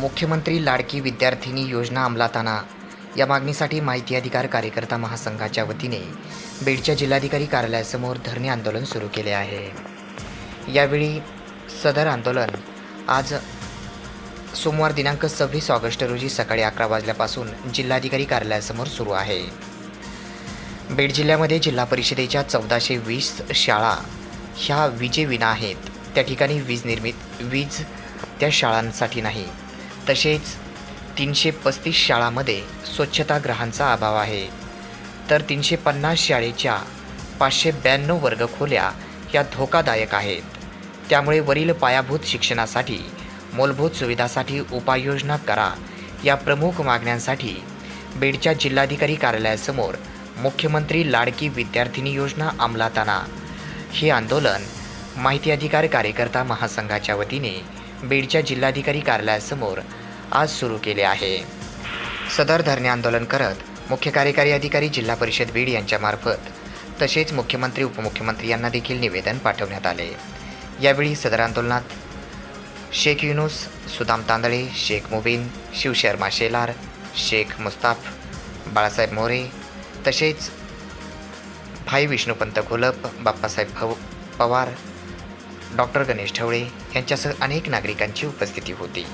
मुख्यमंत्री लाडकी विद्यार्थिनी योजना अंमलात आणा या मागणीसाठी माहिती अधिकार कार्यकर्ता महासंघाच्या वतीने बीडच्या जिल्हाधिकारी कार्यालयासमोर धरणे आंदोलन सुरू केले आहे. यावेळी सदर आंदोलन आज सोमवार दिनांक सव्वीस ऑगस्ट रोजी सकाळी अकरा वाजल्यापासून जिल्हाधिकारी कार्यालयासमोर सुरू आहे. बीड जिल्ह्यामध्ये जिल्हा परिषदेच्या चौदाशे वीस शाळा ह्या विजेविना आहेत. त्या ठिकाणी वीज निर्मित वीज त्या शाळांसाठी नाही. तसेच तीनशे पस्तीस शाळांमध्ये स्वच्छतागृहांचा अभाव आहे. तर तीनशे पन्नास शाळेच्या पाचशे ब्याण्णव वर्गखोल्या या धोकादायक आहेत. त्यामुळे वरील पायाभूत शिक्षणासाठी मूलभूत सुविधासाठी उपाययोजना करा या प्रमुख मागण्यांसाठी बीडच्या जिल्हाधिकारी कार्यालयासमोर मुख्यमंत्री लाडकी विद्यार्थिनी योजना अंमलात आणा. हे आंदोलन माहिती अधिकार कार्यकर्ता महासंघाच्या वतीने बीडच्या जिल्हाधिकारी कार्यालयासमोर आज सुरू केले आहे. सदर धरणे आंदोलन करत मुख्य कार्यकारी अधिकारी जिल्हा परिषद बीड यांच्यामार्फत तसेच मुख्यमंत्री उपमुख्यमंत्री यांना देखील निवेदन पाठवण्यात आले. यावेळी सदर आंदोलनात शेख युनुस सुदाम तांदळे शेख मुबीन शिवशर्मा शेलार शेख मुस्ताफ बाळासाहेब मोरे तसेच भाई विष्णुपंत घोलप बाप्पासाहेब भव पवार डॉक्टर गणेश ठवळे यांच्यासह अनेक नागरिकांची उपस्थिती होती.